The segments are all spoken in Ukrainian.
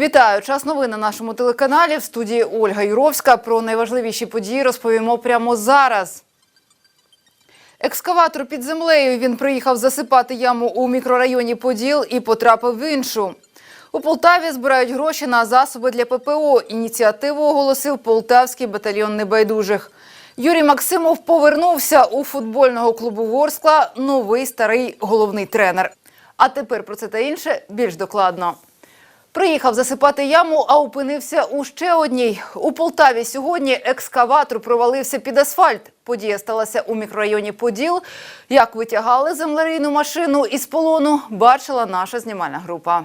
Вітаю! Час новин на нашому телеканалі. В студії Ольга Юровська. Про найважливіші події розповімо прямо зараз. Екскаватор під землею. Він приїхав засипати яму у мікрорайоні Поділ і потрапив в іншу. У Полтаві збирають гроші на засоби для ППО. Ініціативу оголосив Полтавський батальйон небайдужих. Юрій Максимов повернувся у футбольного клубу Ворскла. Новий старий головний тренер. А тепер про це та інше більш докладно. Приїхав засипати яму, а опинився у ще одній. У Полтаві сьогодні екскаватор провалився під асфальт. Подія сталася у мікрорайоні Поділ. Як витягали землерійну машину із полону, бачила наша знімальна група.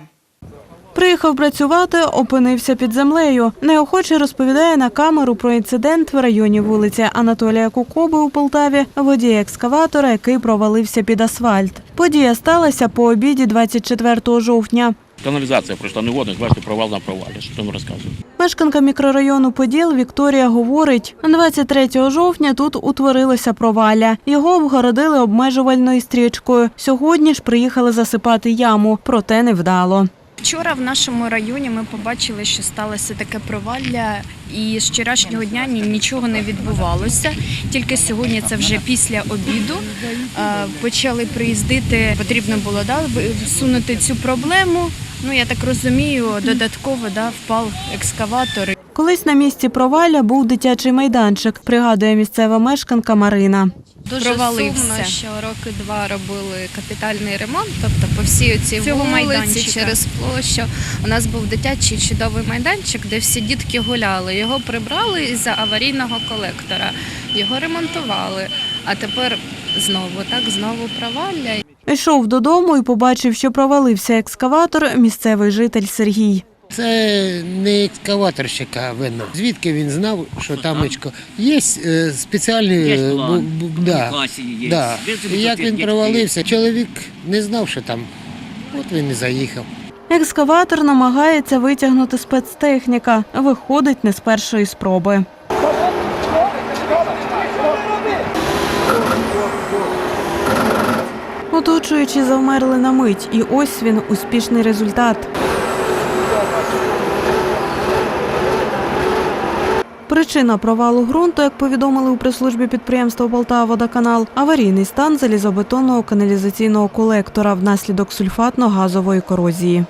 Приїхав працювати, опинився під землею. Неохоче розповідає на камеру про інцидент в районі вулиці Анатолія Кукоби у Полтаві, водій екскаватора, який провалився під асфальт. Подія сталася по обіді 24 жовтня. Каналізація пройшла неводних, бачите, провал на провалі. Що там розказую? Мешканка мікрорайону Поділ Вікторія говорить, 23 жовтня тут утворилося провалля. Його обгородили обмежувальною стрічкою. Сьогодні ж приїхали засипати яму, проте невдало. Вчора в нашому районі ми побачили, що сталося таке провалля, і з вчорашнього дня нічого не відбувалося. Тільки сьогодні, це вже після обіду, почали приїздити. Потрібно було да, всунути цю проблему. Ну я так розумію, додатково да, впав екскаватор. Колись на місці провалля був дитячий майданчик, пригадує місцева мешканка Марина. Дуже Провалився. сумно, що роки два робили капітальний ремонт, тобто по всій цій Цього вулиці майданчика. через площу. У нас був дитячий чудовий майданчик, де всі дітки гуляли. Його прибрали із-за аварійного колектора. Його ремонтували. А тепер знову так, знову провалля. Йшов додому і побачив, що провалився екскаватор місцевий житель Сергій. Це не екскаваторщика винно. Звідки він знав, що там ечко? Є е, Є е, план. да, є. да. І як він провалився, чоловік не знав, що там. От він і заїхав. Екскаватор намагається витягнути спецтехніка. Виходить не з першої спроби. Оточуючи завмерли на мить, і ось він успішний результат. Причина провалу ґрунту, як повідомили у прес-службі підприємства «Полтаводоканал», аварійний стан залізобетонного каналізаційного колектора внаслідок сульфатно-газової корозії.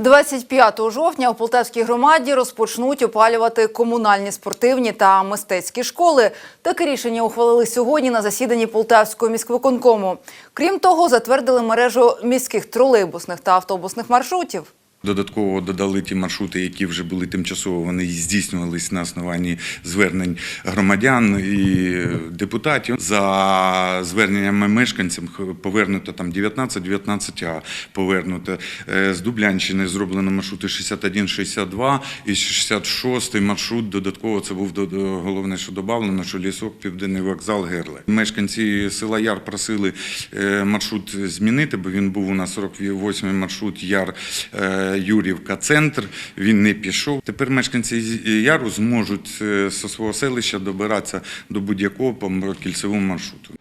25 жовтня у Полтавській громаді розпочнуть опалювати комунальні спортивні та мистецькі школи. Таке рішення ухвалили сьогодні на засіданні Полтавського міськвиконкому. Крім того, затвердили мережу міських тролейбусних та автобусних маршрутів. Додатково додали ті маршрути, які вже були тимчасово, вони здійснювались на основанні звернень громадян і депутатів. За зверненнями мешканців повернуто там 19, 19А повернуто. Е, З Дублянщини зроблено маршрути 61, 62 і 66 маршрут додатково це був головне, що додано, що лісок, південний вокзал, Герле. Мешканці села Яр просили е, маршрут змінити, бо він був у нас 48 маршрут Яр е, Юрівка центр. Він не пішов. Тепер мешканці Яру зможуть е, зі свого селища добиратися до будь-якого по кільцевому маршруту.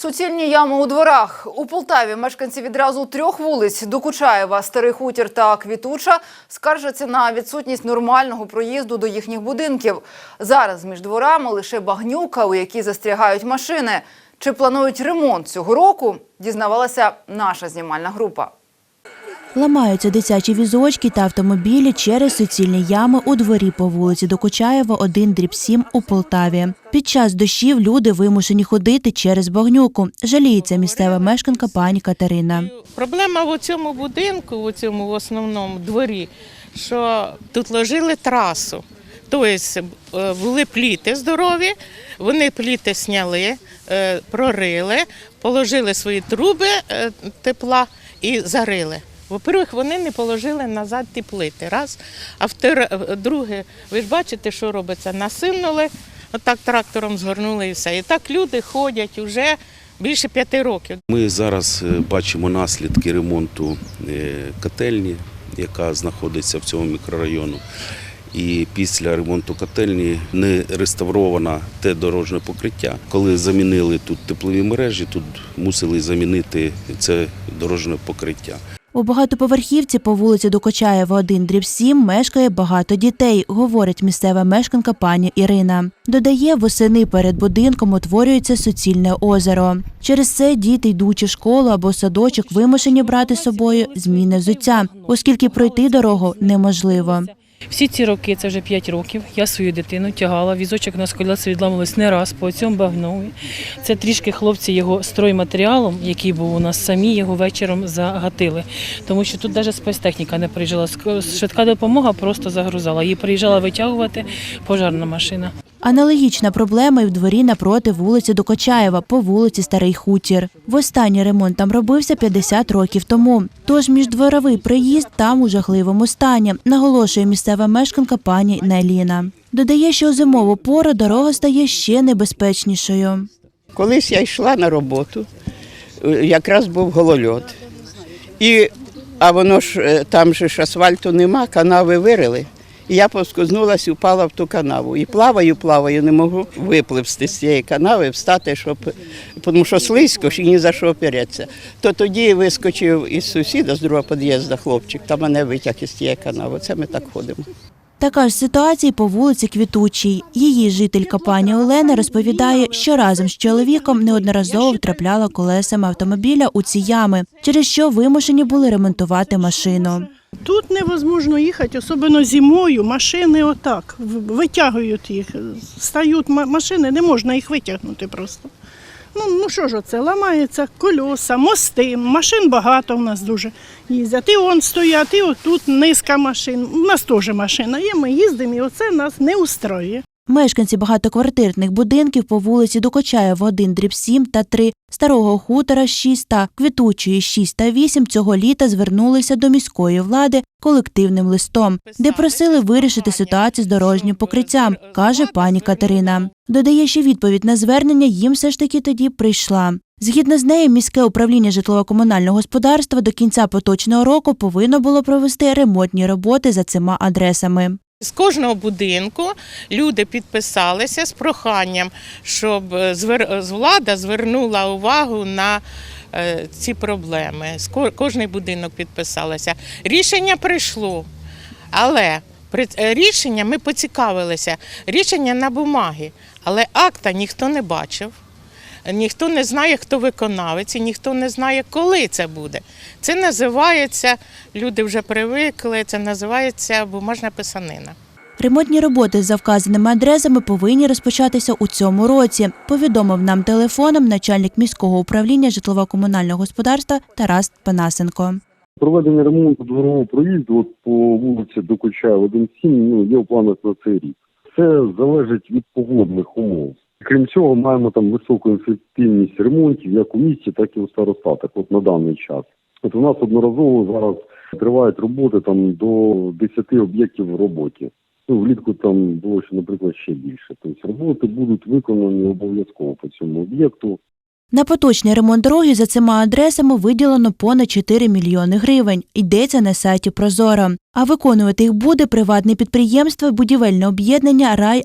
Суцільні ями у дворах. У Полтаві мешканці відразу трьох вулиць Докучаєва, Старий Хутір та Квітуча скаржаться на відсутність нормального проїзду до їхніх будинків. Зараз між дворами лише багнюка, у якій застрягають машини. Чи планують ремонт цього року, дізнавалася наша знімальна група. Ламаються дитячі візочки та автомобілі через суцільні ями у дворі по вулиці Докучаєва, 1, дріб 7 у Полтаві. Під час дощів люди вимушені ходити через багнюку. Жаліється місцева мешканка пані Катерина. Проблема в цьому будинку, у цьому в основному дворі, що тут ложили трасу. Тобто е, були пліти здорові, вони пліти сняли, е, прорили, положили свої труби е, тепла і зарили. Во-первых, вони не положили назад ті плити. Раз. А друге, ви ж бачите, що робиться? Насинули, отак трактором згорнули і все. І так люди ходять вже більше п'яти років. Ми зараз бачимо наслідки ремонту котельні, яка знаходиться в цьому мікрорайону. І після ремонту котельні не реставровано те дорожне покриття. Коли замінили тут теплові мережі, тут мусили замінити це дорожне покриття. У багатоповерхівці по вулиці Докочаєва 1 дріб 7 мешкає багато дітей, говорить місцева мешканка пані Ірина. Додає, восени перед будинком утворюється суцільне озеро. Через це діти, йдучи в школу або садочок, вимушені брати з собою зміни взуття, оскільки пройти дорогу неможливо. Всі ці роки, це вже 5 років, я свою дитину тягала, візочок на сколяці відламалось не раз по цьому багнові. Це трішки хлопці його стройматеріалом, який був у нас самі, його вечором загатили. Тому що тут навіть спецтехніка не приїжджала. Швидка допомога просто загрузала. Її приїжджала витягувати пожарна машина. Аналогічна проблема і в дворі напроти вулиці Докочаєва по вулиці Старий Хутір. Востанній ремонт там робився 50 років тому. Тож міждворовий приїзд там у жахливому стані, наголошує місцева мешканка пані Неліна. Додає, що у зимову пору дорога стає ще небезпечнішою. Колись я йшла на роботу, е, якраз був голольот. І, а воно ж е, там же ж асфальту нема, канави вирили. І я поскознулась і впала в ту канаву. І плаваю, плаваю, не можу випливсти з цієї канави, встати, щоб, тому що слизько ж і ні за що опереться. То тоді вискочив із сусіда з другого під'їзду хлопчик та мене витяг із цієї канави. Це ми так ходимо. Така ж ситуація по вулиці Квітучій. Її жителька пані Олена розповідає, що разом з чоловіком неодноразово втрапляла колесами автомобіля у ці ями, через що вимушені були ремонтувати машину. Тут невозможно їхати, особливо зимою. Машини отак витягують їх. Стають ма- машини, не можна їх витягнути просто. Ну, ну що ж оце, ламаються кольоса, мости, машин багато в нас дуже їздять. І он стоять, і отут низка машин. У нас теж машина є, ми їздимо, і оце нас не устроює. Мешканці багатоквартирних будинків по вулиці Докочаєва 1, дріб 7 та 3, Старого хутора 6 та Квітучої 6 та 8 цього літа звернулися до міської влади колективним листом, де просили вирішити ситуацію з дорожнім покриттям, каже пані Катерина. Додає, що відповідь на звернення їм все ж таки тоді прийшла. Згідно з нею, міське управління житлово-комунального господарства до кінця поточного року повинно було провести ремонтні роботи за цими адресами. З кожного будинку люди підписалися з проханням, щоб е, е, влада звернула увагу на е, ці проблеми. Кожний будинок підписалася. Рішення прийшло, але рішення ми поцікавилися. Рішення на бумагі, але акта ніхто не бачив. Ніхто не знає, хто виконавець, і ніхто не знає, коли це буде. Це називається, люди вже привикли, це називається бумажна писанина. Ремонтні роботи за вказаними адресами повинні розпочатися у цьому році, повідомив нам телефоном начальник міського управління житлово-комунального господарства Тарас Панасенко. Проведення ремонту дворового проїзду от по вулиці Докучаєва 1.7 ну, є в планах на цей рік. Це залежить від погодних умов. Крім цього, маємо там високу ефективність ремонтів як у місті, так і у старостатах от на даний час. От у нас одноразово зараз тривають роботи там до 10 об'єктів в роботі. Ну, влітку там було ще, наприклад, ще більше. Тобто роботи будуть виконані обов'язково по цьому об'єкту. На поточний ремонт дороги за цими адресами виділено понад 4 мільйони гривень. Йдеться на сайті Прозоро. А виконувати їх буде приватне підприємство будівельне об'єднання Рай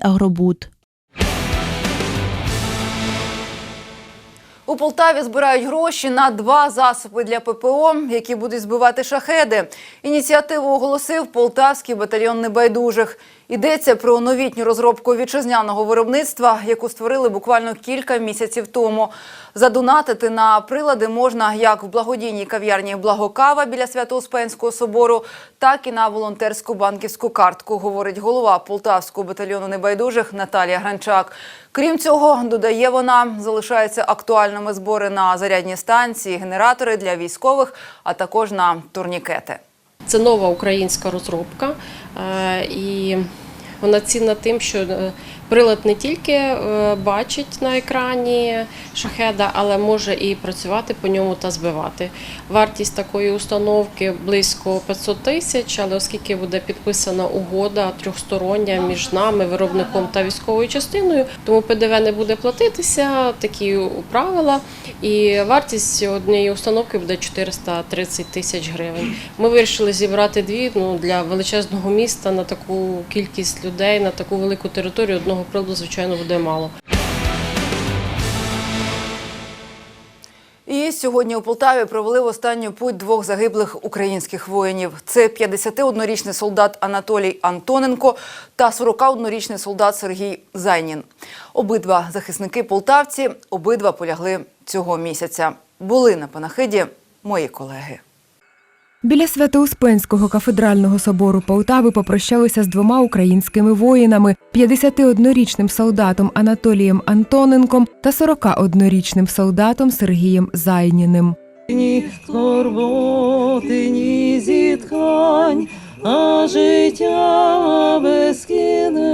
У Полтаві збирають гроші на два засоби для ППО, які будуть збивати шахеди. Ініціативу оголосив Полтавський батальйон небайдужих. Йдеться про новітню розробку вітчизняного виробництва, яку створили буквально кілька місяців тому. Задонатити на прилади можна як в благодійній кав'ярні Благокава біля Свято-Успенського собору, так і на волонтерську банківську картку, говорить голова Полтавського батальйону небайдужих Наталія Гранчак. Крім цього, додає вона, залишаються актуальними збори на зарядні станції, генератори для військових, а також на турнікети. Це нова українська розробка, е, і вона цінна тим, що е, Прилад не тільки е, бачить на екрані шахеда, але може і працювати по ньому та збивати. Вартість такої установки близько 500 тисяч, але оскільки буде підписана угода трьохстороння між нами, виробником та військовою частиною, тому ПДВ не буде платитися, такі правила. І вартість однієї установки буде 430 тисяч гривень. Ми вирішили зібрати дві ну, для величезного міста на таку кількість людей, на таку велику територію. Одного приладу, звичайно, буде мало. І сьогодні у Полтаві провели в останню путь двох загиблих українських воїнів. Це 51-річний солдат Анатолій Антоненко та 41-річний солдат Сергій Зайнін. Обидва захисники полтавці, обидва полягли цього місяця. Були на панахиді мої колеги. Біля Свято-Успенського кафедрального собору Полтави попрощалися з двома українськими воїнами: 51-річним солдатом Анатолієм Антоненком та 41-річним солдатом Сергієм Зайніним. Ні скорботи, ні зітхань, а життя безкінечне.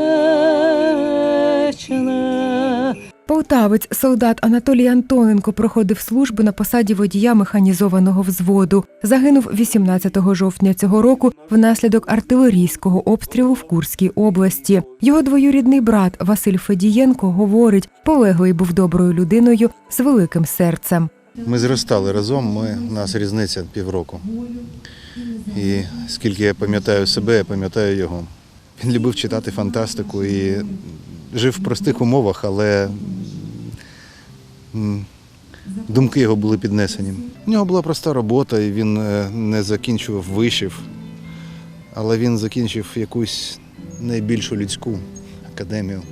Полтавець солдат Анатолій Антоненко проходив службу на посаді водія механізованого взводу. Загинув 18 жовтня цього року внаслідок артилерійського обстрілу в Курській області. Його двоюрідний брат Василь Федієнко говорить, полеглий був доброю людиною з великим серцем. Ми зростали разом, ми, у нас різниця півроку. І скільки я пам'ятаю себе, я пам'ятаю його. Він любив читати фантастику і жив в простих умовах, але думки його були піднесені. У нього була проста робота, і він е, не закінчував вишів, але він закінчив якусь найбільшу людську академію.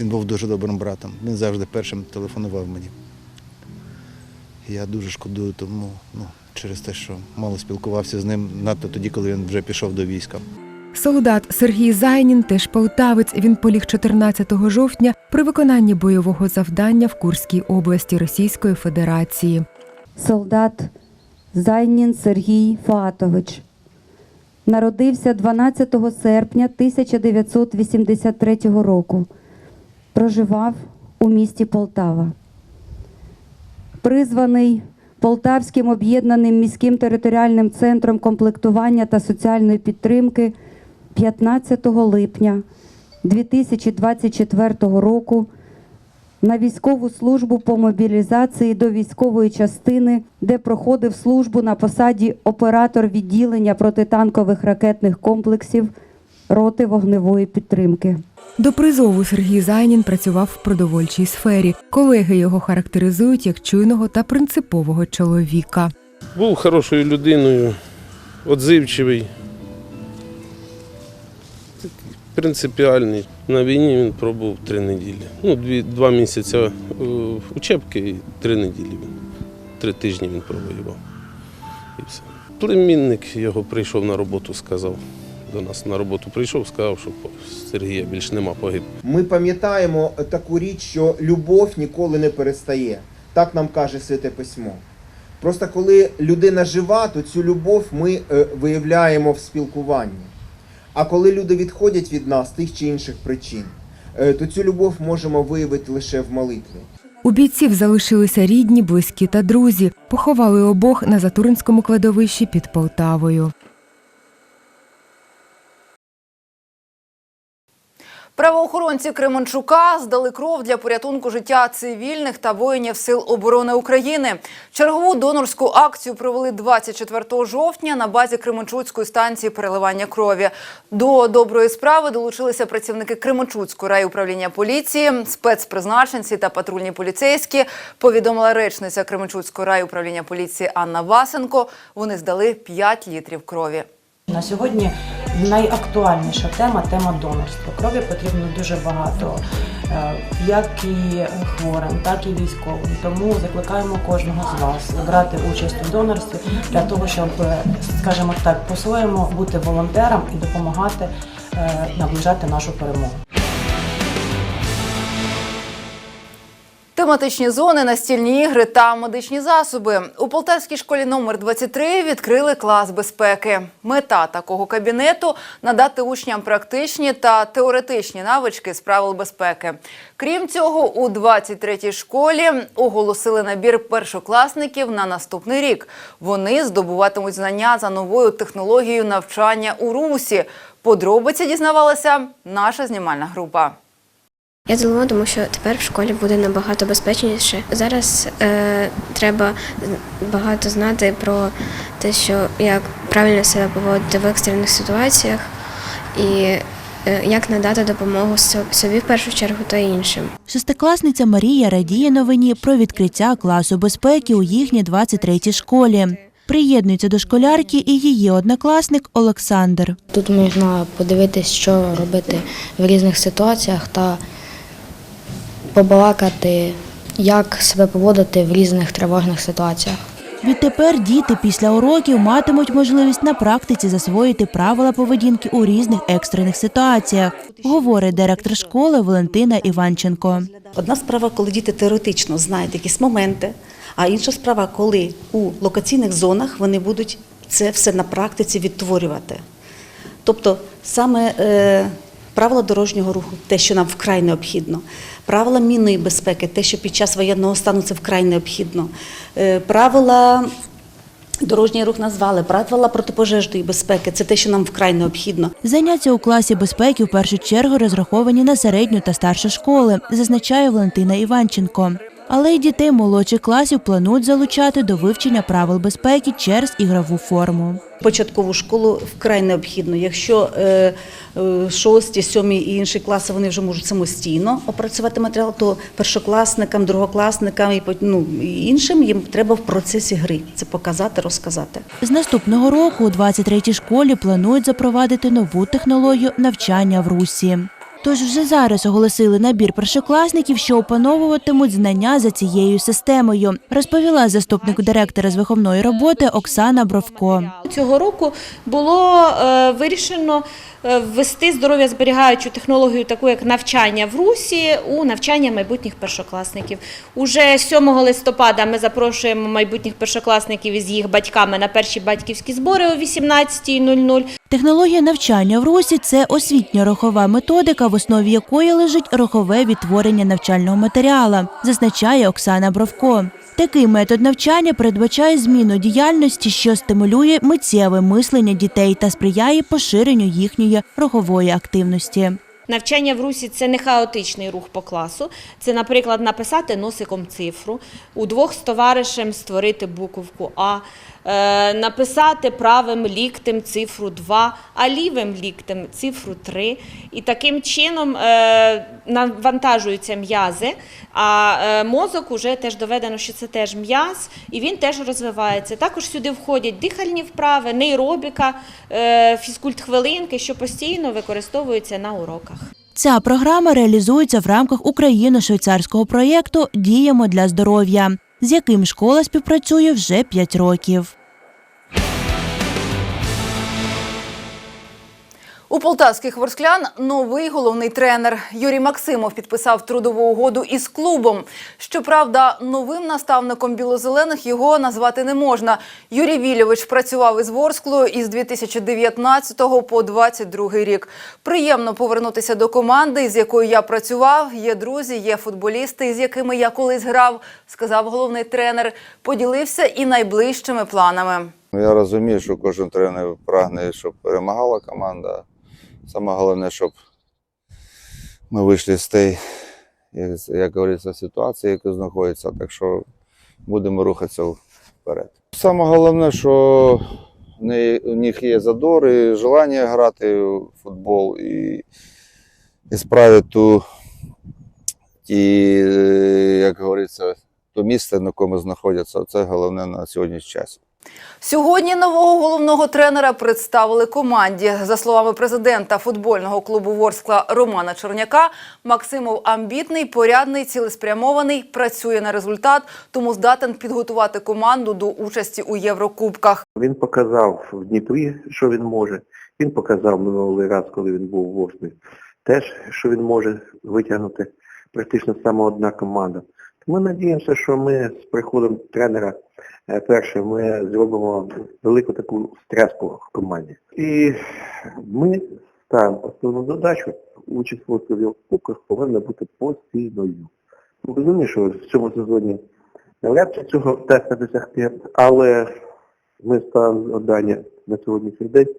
Він був дуже добрим братом. Він завжди першим телефонував мені. Я дуже шкодую тому, ну, через те, що мало спілкувався з ним, надто тоді, коли він вже пішов до війська. Солдат Сергій Зайнін, теж полтавець. Він поліг 14 жовтня при виконанні бойового завдання в Курській області Російської Федерації. солдат Зайнін Сергій Фатович. Народився 12 серпня 1983 року. Проживав у місті Полтава. Призваний Полтавським об'єднаним міським територіальним центром комплектування та соціальної підтримки 15 липня 2024 року на військову службу по мобілізації до військової частини, де проходив службу на посаді оператор відділення протитанкових ракетних комплексів роти вогневої підтримки. До призову Сергій Зайнін працював в продовольчій сфері. Колеги його характеризують як чуйного та принципового чоловіка. Був хорошою людиною, відзивчивий, такий принципіальний. На війні він пробув три неділі. Ну, дві, два місяці е, учебки і три неділі він. Три тижні він провоював. І все. Племінник його прийшов на роботу, сказав. До нас на роботу прийшов, сказав, що Сергія більш нема погиб. Ми пам'ятаємо таку річ, що любов ніколи не перестає. Так нам каже Святе Письмо. Просто коли людина жива, то цю любов ми е, виявляємо в спілкуванні. А коли люди відходять від нас з тих чи інших причин, е, то цю любов можемо виявити лише в молитві. У бійців залишилися рідні, близькі та друзі. Поховали обох на Затуринському кладовищі під Полтавою. Правоохоронці Кременчука здали кров для порятунку життя цивільних та воїнів Сил оборони України. Чергову донорську акцію провели 24 жовтня на базі Кременчуцької станції переливання крові. До доброї справи долучилися працівники Кременчуцької райуправління поліції, спецпризначенці та патрульні поліцейські. Повідомила речниця Кременчуцької райуправління поліції Анна Васенко. Вони здали 5 літрів крові. На сьогодні найактуальніша тема тема донорства. Крові потрібно дуже багато, е, як і хворим, так і військовим. Тому закликаємо кожного з вас брати участь у донорстві для того, щоб, е, скажімо так, по-своєму бути волонтером і допомагати е, наближати нашу перемогу. Тематичні зони, настільні ігри та медичні засоби. У Полтавській школі номер 23 відкрили клас безпеки. Мета такого кабінету надати учням практичні та теоретичні навички з правил безпеки. Крім цього, у 23-й школі оголосили набір першокласників на наступний рік. Вони здобуватимуть знання за новою технологією навчання у русі. Подробиці дізнавалася наша знімальна група. Я задоволена, тому що тепер в школі буде набагато безпечніше. Зараз е, треба багато знати про те, що як правильно себе поводити в екстрених ситуаціях і е, як надати допомогу со- собі в першу чергу та іншим. Шестикласниця Марія радіє новині про відкриття класу безпеки у їхній 23-й школі. Приєднується до школярки і її однокласник Олександр. Тут можна подивитись, що робити в різних ситуаціях та побалакати, як себе поводити в різних тривожних ситуаціях. Відтепер діти після уроків матимуть можливість на практиці засвоїти правила поведінки у різних екстрених ситуаціях, говорить директор школи Валентина Іванченко. Одна справа, коли діти теоретично знають якісь моменти, а інша справа, коли у локаційних зонах вони будуть це все на практиці відтворювати. Тобто саме е, правила дорожнього руху, те, що нам вкрай необхідно, правила мінної безпеки, те, що під час воєнного стану це вкрай необхідно, е, правила. Дорожній рух назвали правила протипожежної безпеки. Це те, що нам вкрай необхідно. Заняття у класі безпеки в першу чергу розраховані на середню та старшу школи, зазначає Валентина Іванченко. Але й дітей молодших класів планують залучати до вивчення правил безпеки через ігрову форму. Початкову школу вкрай необхідно. Якщо е, е, шості, сьомі і інші класи вони вже можуть самостійно опрацювати матеріал, то першокласникам, другокласникам і ну, іншим їм треба в процесі гри це показати, розказати. З наступного року у 23-й школі планують запровадити нову технологію навчання в русі. Тож вже зараз оголосили набір першокласників, що опановуватимуть знання за цією системою, розповіла заступник директора з виховної роботи Оксана Бровко. Цього року було е, вирішено е, ввести здоров'я зберігаючу технологію, таку як навчання в Русі, у навчання майбутніх першокласників. Уже 7 листопада ми запрошуємо майбутніх першокласників із їх батьками на перші батьківські збори о 18.00. Технологія навчання в русі це освітньо-рухова методика, в основі якої лежить рухове відтворення навчального матеріала, зазначає Оксана Бровко. Такий метод навчання передбачає зміну діяльності, що стимулює миттєве мислення дітей та сприяє поширенню їхньої рухової активності. Навчання в русі це не хаотичний рух по класу. Це, наприклад, написати носиком цифру, удвох з товаришем створити буковку А, написати правим ліктем цифру 2, а лівим ліктем цифру 3. І таким чином е, навантажуються м'язи, а е, мозок уже теж доведено, що це теж м'яз, і він теж розвивається. Також сюди входять дихальні вправи, нейробіка, е, фізкульт-хвилинки, що постійно використовуються на уроках. Ця програма реалізується в рамках україно-швейцарського проєкту Діємо для здоров'я, з яким школа співпрацює вже 5 років. У полтавських ворсклян новий головний тренер Юрій Максимов підписав трудову угоду із клубом. Щоправда, новим наставником білозелених його назвати не можна. Юрій Вільович працював із Ворсклою із 2019 по 22 рік. Приємно повернутися до команди, з якою я працював. Є друзі, є футболісти, з якими я колись грав, сказав головний тренер. Поділився і найближчими планами. Ну, Я розумію, що кожен тренер прагне, щоб перемагала команда. Саме головне, щоб ми вийшли з тієї, як- як говориться, ситуації, яка знаходиться. Так що будемо рухатися вперед. Саме головне, що у них є задор і желання грати в футбол і, і справити ту, е, як говориться, то місце, на якому знаходяться. Це головне на сьогоднішній час. Сьогодні нового головного тренера представили команді. За словами президента футбольного клубу Ворскла Романа Черняка, Максимов амбітний, порядний, цілеспрямований, працює на результат, тому здатен підготувати команду до участі у Єврокубках. Він показав в Дніпрі, що він може. Він показав минулий раз, коли він був в Ворсклі, теж, що він може витягнути практично саме одна команда. Ми надіємося, що ми з приходом тренера перше ми зробимо велику таку стряску в команді. І ми ставимо основну задачу, участь в Кубках повинна бути постійною. Ну, Розумію, що в цьому сезоні навряд чи цього вдасться досягти, але ми ставимо завдання на сьогоднішній день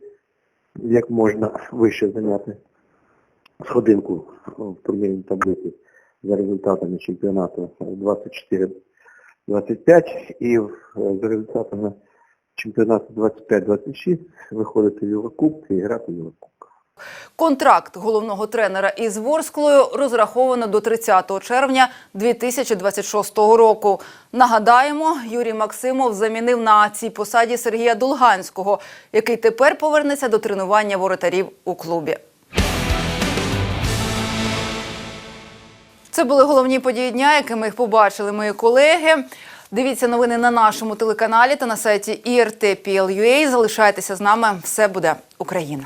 як можна вище зайняти сходинку в турнірній таблиці за результатами чемпіонату 24-25 і е, за результатами чемпіонату 25-26 виходити в Єврокубки і грати в Єврокубки. Контракт головного тренера із Ворсклою розраховано до 30 червня 2026 року. Нагадаємо, Юрій Максимов замінив на цій посаді Сергія Дулганського, який тепер повернеться до тренування воротарів у клубі. Це були головні події дня, якими їх побачили мої колеги. Дивіться новини на нашому телеканалі та на сайті IRT.PL.UA. Залишайтеся з нами. Все буде Україна.